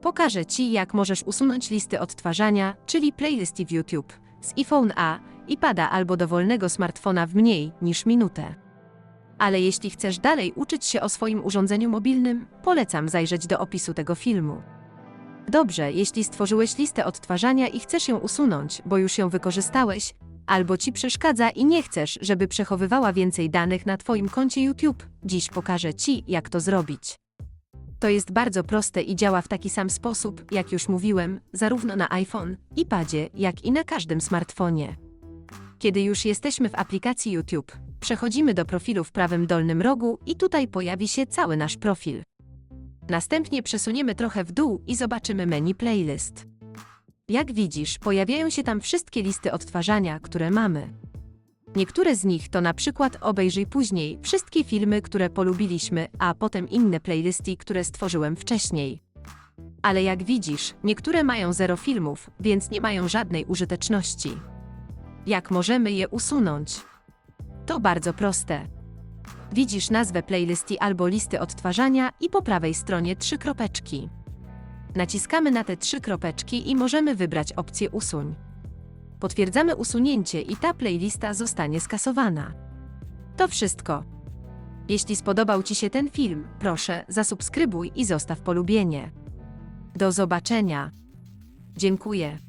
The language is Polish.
Pokażę Ci, jak możesz usunąć listy odtwarzania, czyli playlisty w YouTube, z iPhone A, iPada albo dowolnego smartfona w mniej niż minutę. Ale jeśli chcesz dalej uczyć się o swoim urządzeniu mobilnym, polecam zajrzeć do opisu tego filmu. Dobrze, jeśli stworzyłeś listę odtwarzania i chcesz ją usunąć, bo już ją wykorzystałeś, albo ci przeszkadza i nie chcesz, żeby przechowywała więcej danych na Twoim koncie YouTube, dziś pokażę Ci, jak to zrobić. To jest bardzo proste i działa w taki sam sposób, jak już mówiłem, zarówno na iPhone, iPadzie, jak i na każdym smartfonie. Kiedy już jesteśmy w aplikacji YouTube, przechodzimy do profilu w prawym dolnym rogu i tutaj pojawi się cały nasz profil. Następnie przesuniemy trochę w dół i zobaczymy menu playlist. Jak widzisz, pojawiają się tam wszystkie listy odtwarzania, które mamy. Niektóre z nich to na przykład obejrzyj później wszystkie filmy, które polubiliśmy, a potem inne playlisty, które stworzyłem wcześniej. Ale jak widzisz, niektóre mają zero filmów, więc nie mają żadnej użyteczności. Jak możemy je usunąć? To bardzo proste. Widzisz nazwę playlisty albo listy odtwarzania i po prawej stronie trzy kropeczki. Naciskamy na te trzy kropeczki i możemy wybrać opcję usuń. Potwierdzamy usunięcie i ta playlista zostanie skasowana. To wszystko. Jeśli spodobał Ci się ten film, proszę zasubskrybuj i zostaw polubienie. Do zobaczenia. Dziękuję.